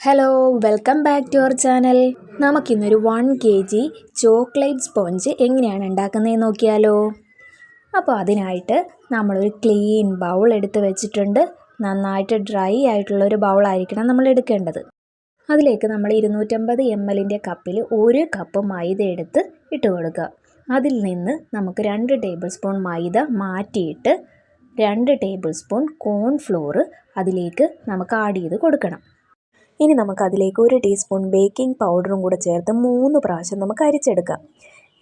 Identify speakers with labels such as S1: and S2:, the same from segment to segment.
S1: Hello welcome back to our channel നമുക്കിന്നൊരു one K G chocolate sponge എങ്ങനെയാണ് ഉണ്ടാക്കുന്നതെന്ന് നോക്കിയാലോ? അപ്പോൾ അതിനായിട്ട് നമ്മളൊരു ക്ലീൻ ബൗൾ എടുത്ത് വെച്ചിട്ടുണ്ട്. നന്നായിട്ട് ഡ്രൈ ആയിട്ടുള്ള ഒരു ബൗളായിരിക്കണം നമ്മൾ എടുക്കേണ്ടത്. അതിലേക്ക് നമ്മൾ ഇരുന്നൂറ്റമ്പത് എം എല്ലിന്റെ കപ്പിൽ ഒരു കപ്പ് മൈദ എടുത്ത് ഇട്ട് കൊടുക്കുക. അതിൽ നിന്ന് നമുക്ക് രണ്ട് ടേബിൾ സ്പൂൺ മൈദ മാറ്റിയിട്ട് രണ്ട് ടേബിൾ സ്പൂൺ കോൺഫ്ലോർ അതിലേക്ക് നമുക്ക് ആഡ് ചെയ്ത് കൊടുക്കണം. ഇനി നമുക്ക് അതിലേക്ക് ഒരു ടീസ്പൂൺ ബേക്കിംഗ് പൗഡറും കൂടെ ചേർത്ത് മൂന്ന് പ്രാവശ്യം നമുക്ക് അരിച്ചെടുക്കാം.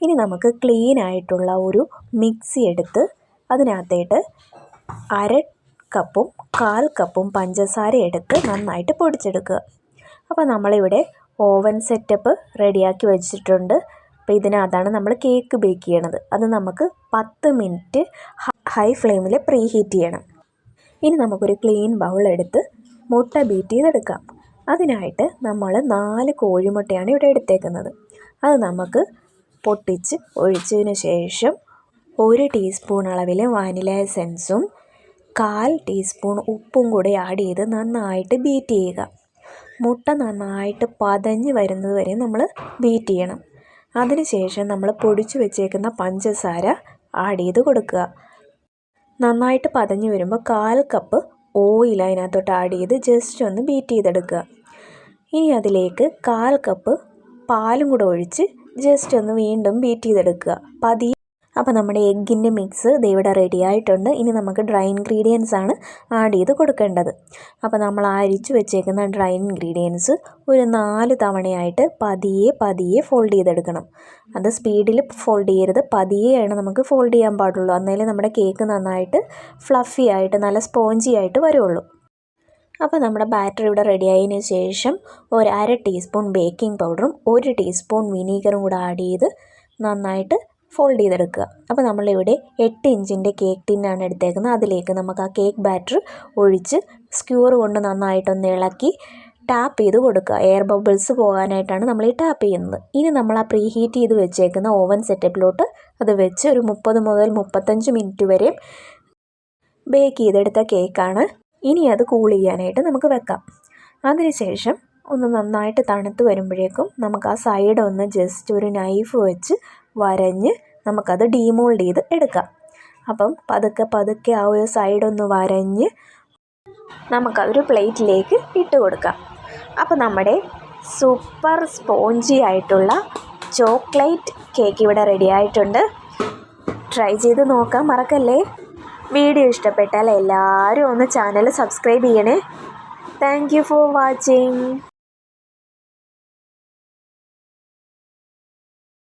S1: ഇനി നമുക്ക് ക്ലീൻ ആയിട്ടുള്ള ഒരു മിക്സി എടുത്ത് അതിനകത്തേട്ട് അര കപ്പും കാൽ കപ്പും പഞ്ചസാര എടുത്ത് നന്നായിട്ട് പൊടിച്ചെടുക്കുക. അപ്പോൾ നമ്മളിവിടെ ഓവൻ സെറ്റപ്പ് റെഡിയാക്കി വെച്ചിട്ടുണ്ട്. അപ്പോൾ ഇതിനകത്താണ് നമ്മൾ കേക്ക് ബേക്ക് ചെയ്യണത്. അത് നമുക്ക് പത്ത് മിനിറ്റ് ഹൈ ഫ്ലെയിമിൽ പ്രീ ഹീറ്റ് ചെയ്യണം. ഇനി നമുക്കൊരു ക്ലീൻ ബൗൾ എടുത്ത് മുട്ട ബീറ്റ് ചെയ്തെടുക്കാം. അതിനായിട്ട് നമ്മൾ നാല് കോഴിമുട്ടയാണ് ഇവിടെ എടുത്തേക്കുന്നത്. അത് നമുക്ക് പൊട്ടിച്ച് ഒഴിച്ചതിന് ശേഷം ഒരു ടീസ്പൂൺ അളവിൽ വാനില എസെൻസും കാൽ ടീസ്പൂൺ ഉപ്പും കൂടി ആഡ് ചെയ്ത് നന്നായിട്ട് ബീറ്റ് ചെയ്യുക. മുട്ട നന്നായിട്ട് പതഞ്ഞ് വരുന്നത് വരെ നമ്മൾ ബീറ്റ് ചെയ്യണം. അതിനുശേഷം നമ്മൾ പൊടിച്ചു വെച്ചേക്കുന്ന പഞ്ചസാര ആഡ് ചെയ്ത് കൊടുക്കുക. നന്നായിട്ട് പതഞ്ഞ് വരുമ്പോൾ കാൽ കപ്പ് ഓയിൽ അതിനകത്തോട്ട് ആഡ് ചെയ്ത് ജസ്റ്റ് ഒന്ന് ബീറ്റ് ചെയ്തെടുക്കുക. ഇനി അതിലേക്ക് കാൽ കപ്പ് പാലും കൂടെ ഒഴിച്ച് ജസ്റ്റ് ഒന്ന് വീണ്ടും ബീറ്റ് ചെയ്തെടുക്കുക. പതി അപ്പോൾ നമ്മുടെ എഗ്ഗിന്റെ മിക്സ് ഇവിടെ റെഡി ആയിട്ടുണ്ട്. ഇനി നമുക്ക് ഡ്രൈ ഇൻഗ്രീഡിയൻസ് ആണ് ആഡ് ചെയ്ത് കൊടുക്കേണ്ടത്. അപ്പോൾ നമ്മൾ അരിച്ചു വെച്ചേക്കുന്ന ഡ്രൈ ഇൻഗ്രീഡിയൻസ് ഒരു നാല് തവണയായിട്ട് പതിയെ പതിയെ ഫോൾഡ് ചെയ്തെടുക്കണം. അത് സ്പീഡിൽ ഫോൾഡ് ചെയ്യരുത്. പതിയെയാണ് നമുക്ക് ഫോൾഡ് ചെയ്യാൻ പാടുള്ളൂ. എന്നാലേ നമ്മുടെ കേക്ക് നന്നായിട്ട് ഫ്ലഫി ആയിട്ട് നല്ല സ്പോഞ്ചി ആയിട്ട് വരുള്ളൂ. അപ്പോൾ നമ്മുടെ ബാറ്റർ ഇവിടെ റെഡി ആയതിന് ശേഷം ഒരു അര ടീസ്പൂൺ ബേക്കിംഗ് പൗഡറും ഒരു ടീസ്പൂൺ വിനീഗറും കൂടെ ആഡ് ചെയ്ത് നന്നായിട്ട് ഫോൾഡ് ചെയ്തെടുക്കുക. അപ്പോൾ നമ്മളിവിടെ എട്ട് ഇഞ്ചിന്റെ കേക്ക് ടിന്നാണ് എടുത്തേക്കുന്നത്. അതിലേക്ക് നമുക്ക് ആ കേക്ക് ബാറ്റർ ഒഴിച്ച് സ്ക്യൂർ കൊണ്ട് നന്നായിട്ടൊന്ന് ഇളക്കി ടാപ്പ് ചെയ്ത് കൊടുക്കുക. എയർ ബബിൾസ് പോകാനായിട്ടാണ് നമ്മൾ ഈ ടാപ്പ് ചെയ്യുന്നത്. ഇനി നമ്മൾ ആ പ്രീ ഹീറ്റ് ചെയ്ത് വെച്ചേക്കുന്ന ഓവൻ സെറ്റപ്പിലോട്ട് അത് വെച്ച് ഒരു മുപ്പത് മുതൽ മുപ്പത്തഞ്ച് മിനിറ്റ് വരെ ബേക്ക് ചെയ്തെടുത്ത കേക്കാണ് ഇനി അത് കൂൾ ചെയ്യാനായിട്ട് നമുക്ക് വെക്കാം. അതിനുശേഷം ഒന്ന് നന്നായിട്ട് തണുത്ത് വരുമ്പോഴേക്കും നമുക്ക് ആ സൈഡ് ഒന്ന് ജസ്റ്റ് ഒരു നൈഫ് വെച്ച് വരഞ്ഞ് നമുക്കത് ഡീമോൾഡ് ചെയ്ത് എടുക്കാം. അപ്പം പതുക്കെ പതുക്കെ ആ ഒരു സൈഡൊന്ന് വരഞ്ഞ് നമുക്കതൊരു പ്ലേറ്റിലേക്ക് ഇട്ട് കൊടുക്കാം. അപ്പോൾ നമ്മുടെ സൂപ്പർ സ്പോഞ്ചി ആയിട്ടുള്ള ചോക്ലേറ്റ് കേക്ക് ഇവിടെ റെഡി ആയിട്ടുണ്ട്. ട്രൈ ചെയ്ത് നോക്കാം മറക്കല്ലേ? വീഡിയോ ഇഷ്ടപ്പെട്ടാൽ എല്ലാവരും ഒന്ന് ചാനൽ സബ്സ്ക്രൈബ് ചെയ്യണേ. Thank for watching